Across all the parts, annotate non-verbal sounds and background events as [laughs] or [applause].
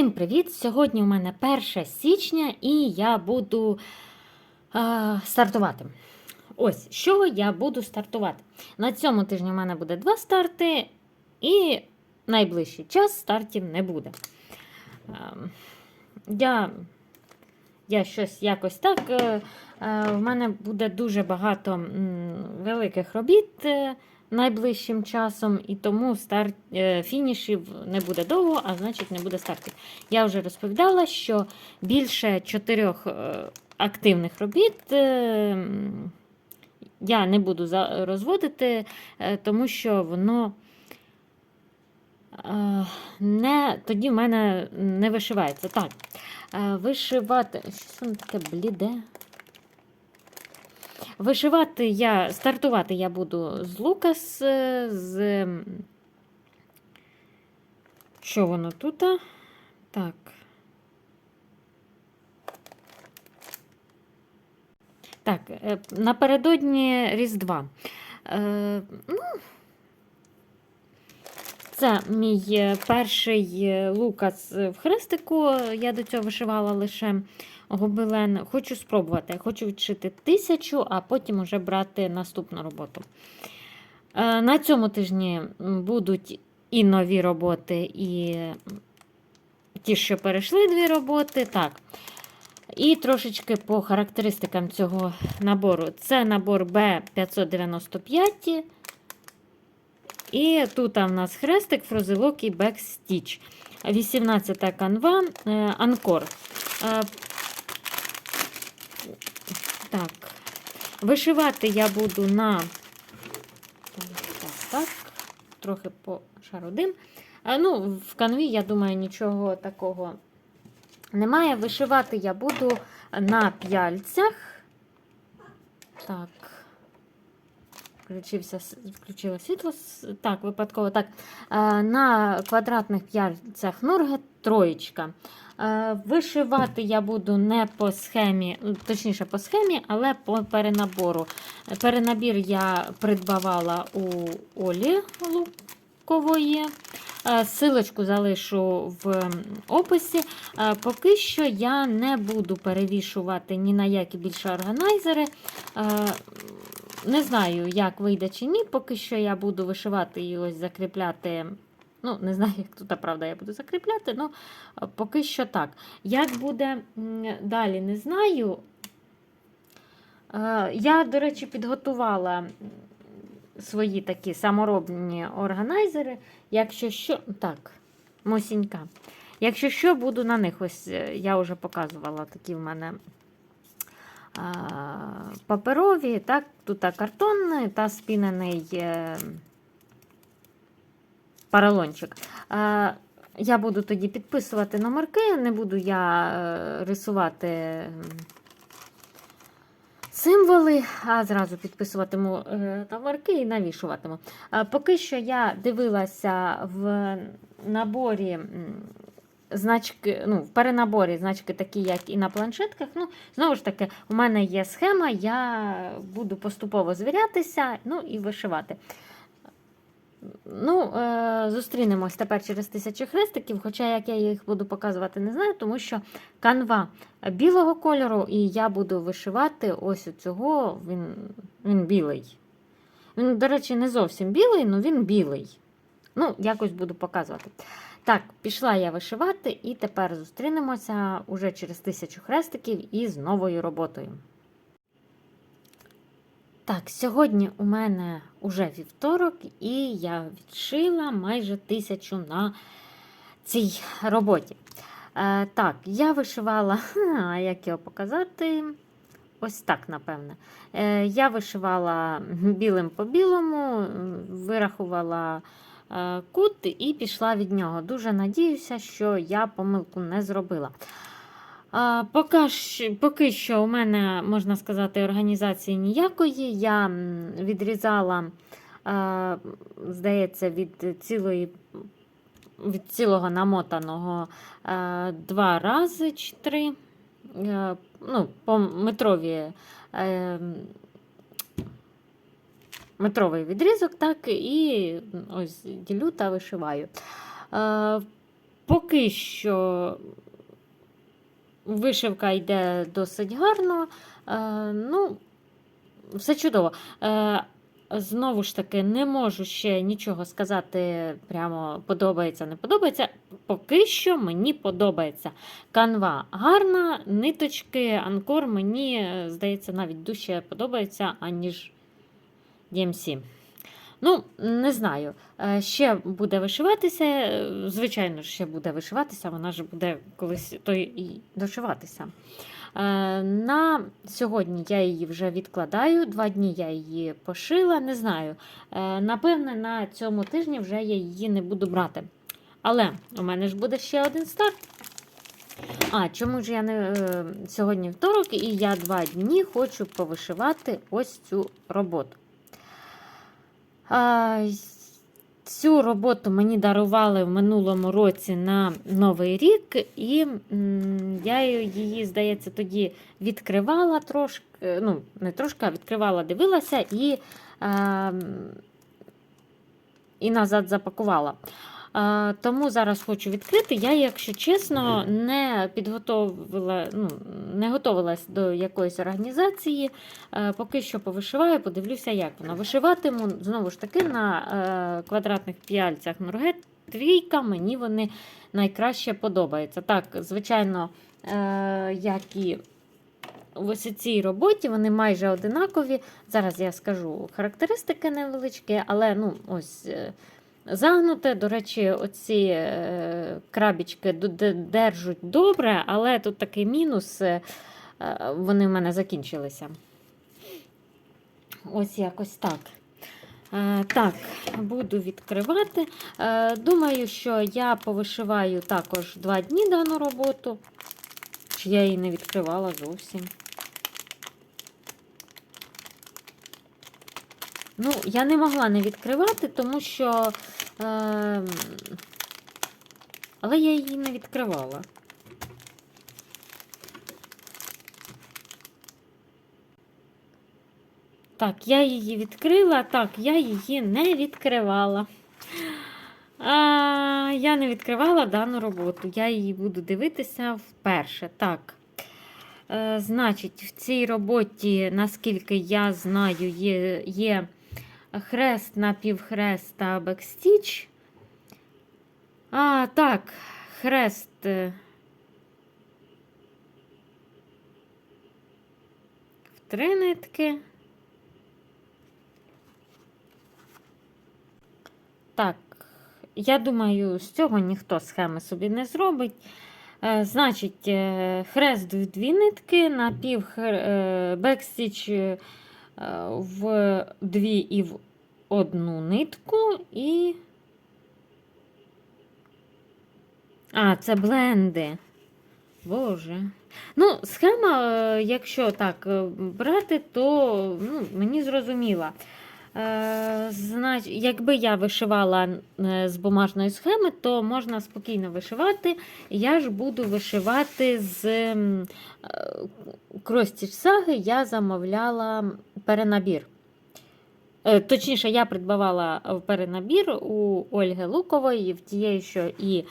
Всім привіт! Сьогодні у мене 1 січня і я буду е, стартувати. Ось, з чого я буду стартувати. На цьому тижні у мене буде два старти, і найближчий час стартів не буде. Е, я, я щось якось так. Е, е, в мене буде дуже багато м, великих робіт. Е, найближчим часом, і тому старт е, фінішів не буде довго, а значить не буде стартів. Я вже розповідала, що більше чотирьох е, активних робіт е, я не буду розводити, тому що воно. Не, тоді в мене не вишивається. Так, вишивати. Щось воно таке бліде. Вишивати я, стартувати я буду з Лукас, е, з. Що воно тут? Так. Так, е, напередодні Різдва. Е, ну, це мій е, перший Лукас в хрестику. Я до цього вишивала лише гобелен. Хочу спробувати. Хочу відшити тисячу, а потім вже брати наступну роботу. Е, На цьому тижні будуть і нові роботи, і ті, що перейшли дві роботи. Так. І трошечки по характеристикам цього набору. Це набор B595. І тут в нас хрестик, фрозелок і бекстіч. 18 канва, е, анкор. Так. Вишивати я буду на так, так, трохи по шарудим. А, ну, в канві, я думаю, нічого такого немає. Вишивати я буду на п'яльцях. Так. Включився, включила світло. Так, випадково. Так. На квадратних п'яльцях нургет троєчка. Е, Вишивати я буду не по схемі, точніше по схемі, але по перенабору. Перенабір я придбавала у Олі Лукової. Е, Силочку залишу в описі. Е, Поки що я не буду перевішувати ні на які більше органайзери. Не знаю, як вийде чи ні. Поки що я буду вишивати і ось закріпляти. Ну, не знаю, як тут, правда, я буду закріпляти, ну е, поки що так. Як буде далі, не знаю. Е, Я, до речі, підготувала свої такі саморобні органайзери. Якщо що, так, мосінька. Якщо що, буду на них. Ось е, я вже показувала такі в мене паперові, так, тут картонний та спінений е, поролончик. А, я буду тоді підписувати номерки, не буду я е, рисувати символи, а зразу підписуватиму е, номерки і навішуватиму. Поки що я дивилася в наборі. Значки, ну, в перенаборі значки такі, як і на планшетках. Ну, знову ж таки, у мене є схема, я буду поступово звірятися, ну і вишивати. Ну, е, зустрінемось тепер через тисячі хрестиків, хоча як я їх буду показувати, не знаю, тому що канва білого кольору, і я буду вишивати ось у цього, він, він білий. Він, до речі, не зовсім білий, але він білий. Ну, якось буду показувати. Так, пішла я вишивати, і тепер зустрінемося уже через тисячу хрестиків із новою роботою. Так, сьогодні у мене уже вівторок, і я відшила майже тисячу на цій роботі. Е, так, я вишивала, [laughs] а як його показати? Ось так, напевне. Е, я вишивала білим по білому, вирахувала е, кут і пішла від нього. Дуже надіюся, що я помилку не зробила. Поки, щ- поки що у мене, можна сказати, організації ніякої. Я відрізала, здається, від цілої. Від цілого намотаного два рази чи три. Е, ну, по метрові е, метровий відрізок, так, і ось ділю та вишиваю. Е, поки що вишивка йде досить гарно. Е, ну, все чудово. Е, Знову ж таки, не можу ще нічого сказати, прямо подобається, не подобається. Поки що мені подобається. Канва гарна, ниточки, анкор мені, е, здається, навіть дужче подобається, аніж DMC. Ну, не знаю. Е, Ще буде вишиватися. е, Звичайно, ще буде вишиватися, вона ж буде колись то і дошиватися. Е, На сьогодні я її вже відкладаю. Два дні я її пошила, не знаю. Напевне, на цьому тижні вже я її не буду брати. Але у мене ж буде ще один старт. А, чому ж я не сьогодні второк, і я два дні хочу повишивати ось цю роботу. Цю роботу мені дарували в минулому році на Новий рік, і я її, здається, тоді відкривала трошки, ну, не трошки, а відкривала, дивилася і, е, і назад запакувала. Тому зараз хочу відкрити. Я, якщо чесно, не підготовила, ну, не готувалась до якоїсь організації. Е, Поки що повишиваю, подивлюся, як воно. Вишиватиму знову ж таки на е, квадратних п'яльцях Нургет. Трійка, мені вони найкраще подобаються. Так, звичайно, е, як і в ось цій роботі, вони майже одинакові. Зараз я скажу характеристики невеличкі, але ну, ось. Загнуте, до речі, оці е, крабічки держуть добре, але тут такий мінус, е, вони в мене закінчилися. Ось якось так. Е, Так, буду відкривати. Думаю, що я повишиваю також два дні дану роботу. Чи я її не відкривала зовсім. Ну, я не могла не відкривати, тому що. Е, але я її не відкривала. Так, я її відкрила. Так, я її не відкривала. А, я не відкривала дану роботу. Я її буду дивитися вперше. Так. Е, значить, в цій роботі, наскільки я знаю, є, є хрест, напівхрест та бекстіч. А, так, хрест. е, В три нитки. Так, я думаю, з цього ніхто схеми собі не зробить. Е, Значить, е, хрест в дві нитки, напів бекстіч в дві і в одну нитку і. А, це бленди. Боже. Ну, схема, е, якщо так е, брати, то ну, мені зрозуміла. Е, якби я вишивала е, з бумажної схеми, то можна спокійно вишивати. Я ж буду вишивати з е, Кростіч Саги, я замовляла перенабір. Точніше, я придбавала перенабір у Ольги Лукової, в тієї, що і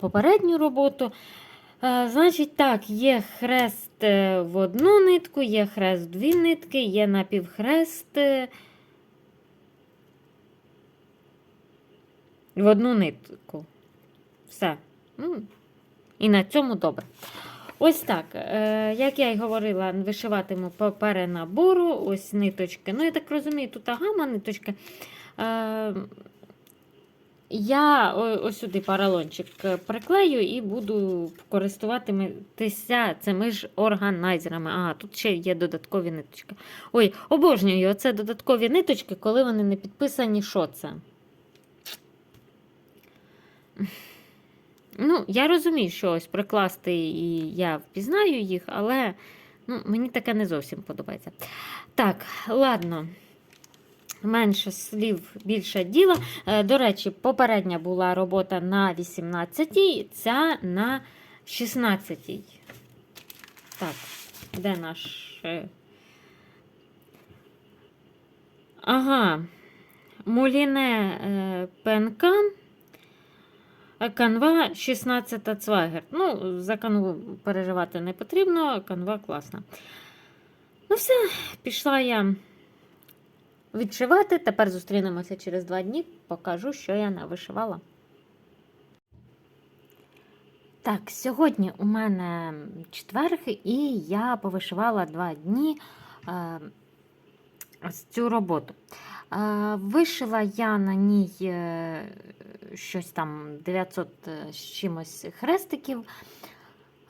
попередню роботу. Значить, так, є хрест в одну нитку, є хрест в дві нитки, є напівхрест в одну нитку. Все. І на цьому добре. Ось так. Е, Як я й говорила, вишиватиму по перенабору. Ось ниточки. Ну, я так розумію, тут гама ниточка. Е, Я ось сюди паралончик приклею і буду користуватися цими ж органайзерами. Ага, тут ще є додаткові ниточки. Ой, обожнюю, оце додаткові ниточки, коли вони не підписані, що це. Ну, я розумію, що ось прикласти і я впізнаю їх, але ну, мені таке не зовсім подобається. Так, ладно. Менше слів, більше діла. Е, До речі, попередня була робота на 18-й, ця на 16-й. Так, де наш. е, Ага, муліне е, ПНК. Канва 16 Цвайгер. Ну, за канву переживати не потрібно, канва класна. Ну, все, пішла я відшивати. Тепер зустрінемося через два дні, покажу, що я навишивала. Так, сьогодні у мене четверг, і я повишивала два дні е, цю роботу. Е, вишила я на ній е, щось там 900 з чимось хрестиків.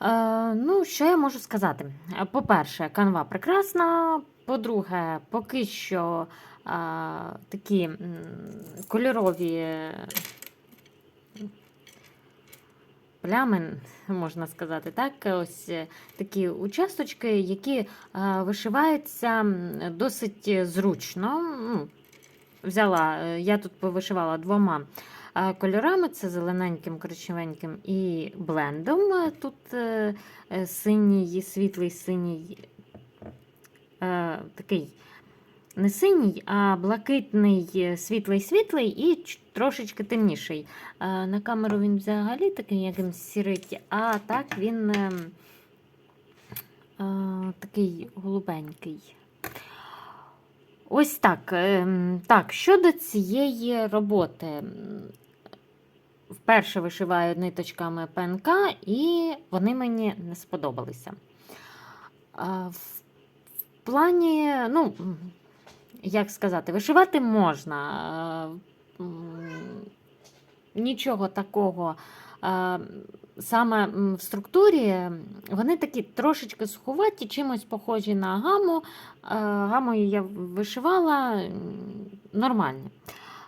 Е, ну, що я можу сказати? Е, По-перше, канва прекрасна. По-друге, поки що е, такі кольорові е, плями, можна сказати, так, ось е, такі участочки, які е, вишиваються досить зручно. Ну, Взяла, е, я тут повишивала двома е, кольорами: це зелененьким, коричневеньким і блендом. Тут е, е, синій, світлий синій, е, такий не синій, а блакитний, світлий-світлий і трошечки темніший. На камеру він взагалі такий якимсь сірить, а так він такий голубенький. Ось так. ем, Так, щодо цієї роботи. Вперше вишиваю ниточками ПНК, і вони мені не сподобалися. В плані, ну, як сказати, вишивати можна. Нічого такого. Саме в структурі вони такі трошечки суховаті, чимось похожі на гаму. Гамою я вишивала нормально.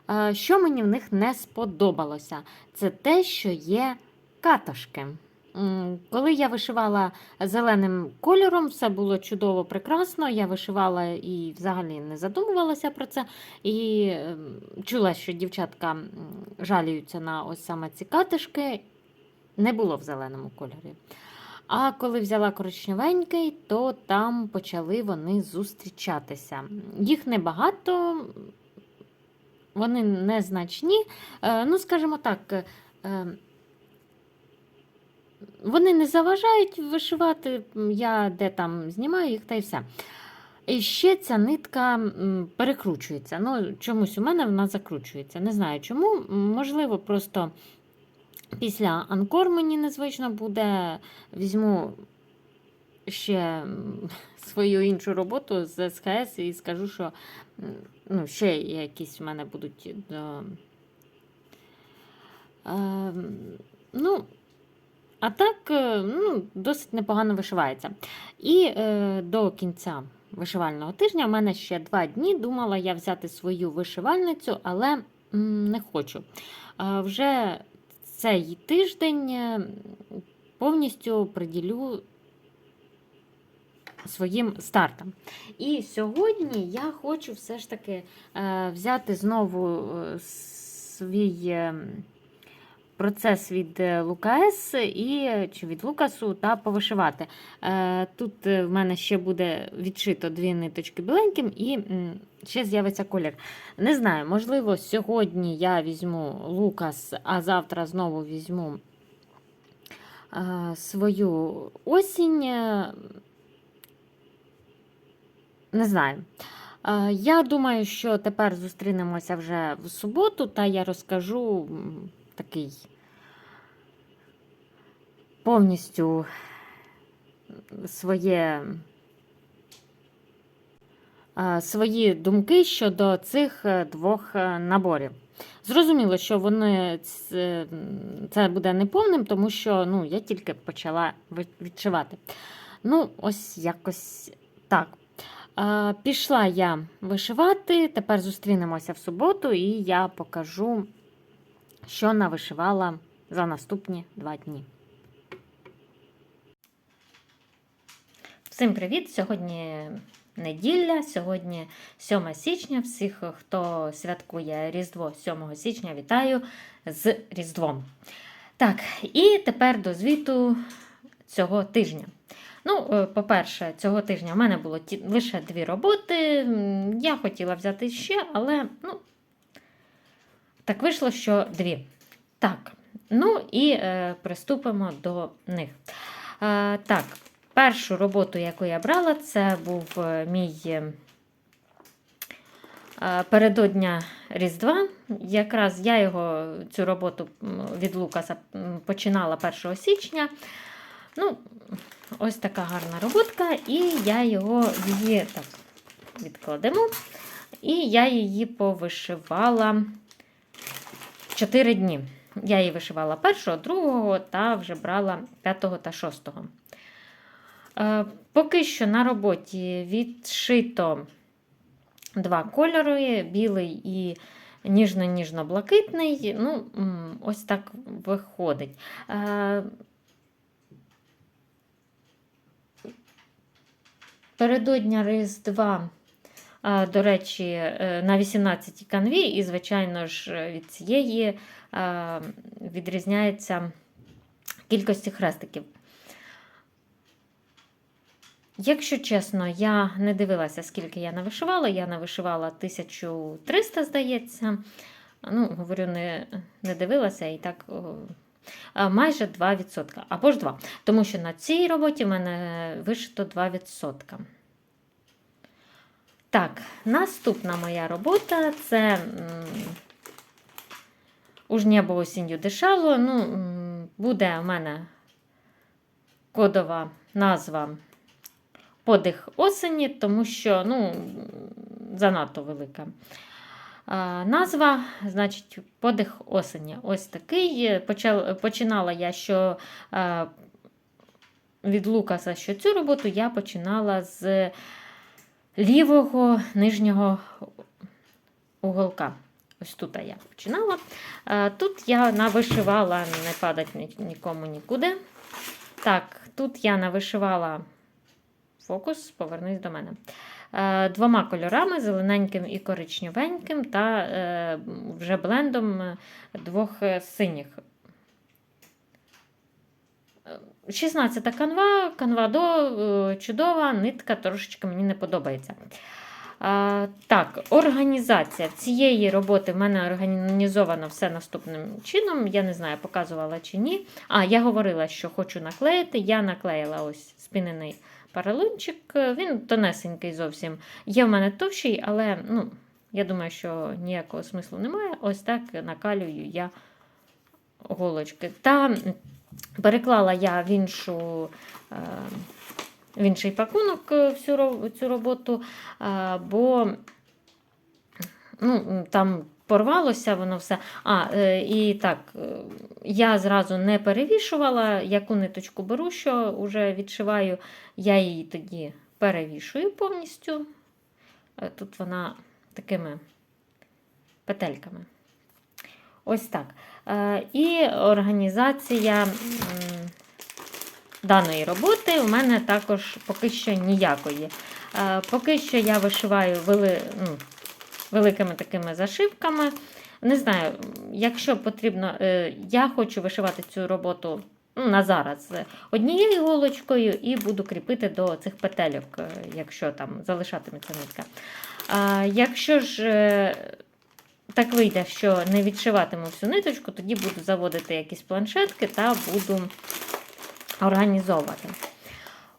А, Що мені в них не сподобалося, це те, що є катошки. Коли я вишивала зеленим кольором, все було чудово, прекрасно. Я вишивала і взагалі не задумувалася про це. І ем, чула, що дівчатка жаліються на ось саме ці катишки. Не було в зеленому кольорі. А коли взяла коричневенький, то там почали вони зустрічатися. Їх небагато, вони незначні. Е, Ну, скажімо так, е, вони не заважають вишивати. Я де там знімаю їх та й все. І ще ця нитка перекручується. Ну, чомусь у мене вона закручується. Не знаю чому. Можливо, просто після анкор мені незвично буде. Візьму ще свою іншу роботу з СХС і скажу, що ну, ще якісь в мене будуть до. Ем, ну, а так, е, ну, досить непогано вишивається. І е, до кінця вишивального тижня в мене ще два дні. Думала я взяти свою вишивальницю, але м, не хочу. Е, вже цей тиждень е, повністю приділю своїм стартам. І сьогодні я хочу все ж таки е, взяти знову е, свій. е, процес від Лукас і чи від Лукасу та повишивати. Тут в мене ще буде відшито дві ниточки біленьким і ще з'явиться колір. Не знаю, можливо, сьогодні я візьму Лукас, а завтра знову візьму свою осінь. Не знаю. Е, Я думаю, що тепер зустрінемося вже в суботу, та я розкажу такий повністю своє, е, свої думки щодо цих е, двох наборів. Зрозуміло, що вони це буде неповним, тому що ну, я тільки почала відшивати. Ну, ось якось так. Пішла я вишивати. Тепер зустрінемося в суботу, і я покажу, що навишивала за наступні два дні. Всім привіт! Сьогодні неділя, сьогодні 7 січня. Всіх, хто святкує Різдво 7 січня, вітаю з Різдвом. Так, і тепер до звіту цього тижня. Ну, е, по-перше, цього тижня в мене було ті- лише дві роботи. Я хотіла взяти ще, але ну, так вийшло, що дві. Так, Ну і е, приступимо до них. Е, так, першу роботу, яку я брала, це був е, мій е, передодня Різдва. Якраз я його цю роботу від Лукаса починала 1 січня. Ну, ось така гарна роботка, і я його її так відкладемо. І я її повишивала 4 дні. Я її вишивала 1, 2 та вже брала 5 та 6. Е, поки що на роботі відшито два кольори: білий і ніжно-ніжно-блакитний. Ну, ось так виходить. Е, Передодня Різдва, до речі, е, на 18 канві, і, звичайно ж, від цієї відрізняється кількості хрестиків. Якщо чесно, я не дивилася, скільки я навишивала. Я навишивала 1300, здається. Ну, говорю, не, не дивилася і так. А, Майже 2%, або ж 2%. Тому що на цій роботі в мене вишито 2%. Так, наступна моя робота це «Уж небо осінню дишало. Ну, буде у мене кодова назва подих осені, тому що ну, занадто велика. Назва, значить, подих осені. Ось такий. Починала я що від Лукаса, що цю роботу я починала з лівого нижнього уголка. Ось тут я починала. Тут я навишивала, не падать нікому нікуди. Так, тут я навишивала фокус, повернись до мене. Е, Двома кольорами зелененьким і коричневеньким, та е, вже блендом е, двох синіх. Е, 16 канва, канва до чудова, нитка трошечки мені не подобається. Так, організація цієї роботи в мене організовано все наступним чином. Я не знаю, показувала чи ні. А, я говорила, що хочу наклеїти. Я наклеїла ось спінений паралончик. Він тонесенький зовсім. Є в мене товщий, але ну, я думаю, що ніякого смислу немає. Ось так накалюю я голочки. Та переклала я в іншу. е, В інший пакунок е, всю цю роботу, е, бо ну, там порвалося воно все. А, е, і так, е, я зразу не перевішувала, яку ниточку беру, що вже відшиваю, я її тоді перевішую повністю. Е, Тут вона такими петельками. Ось так. І організація даної роботи у мене також поки що ніякої. Поки що я вишиваю вели, ну, великими такими зашивками. Не знаю, якщо потрібно, е, я хочу вишивати цю роботу ну, на зараз однією голочкою і буду кріпити до цих петельок, е, якщо там залишатиметься нитка. А якщо ж е, так вийде, що не відшиватиму всю ниточку, тоді буду заводити якісь планшетки та буду організовувати.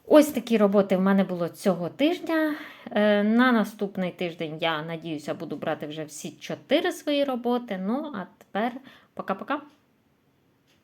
Ось такі роботи в мене було цього тижня. Е, На наступний тиждень я надіюся буду брати вже всі чотири свої роботи. Ну, а тепер пока-пока.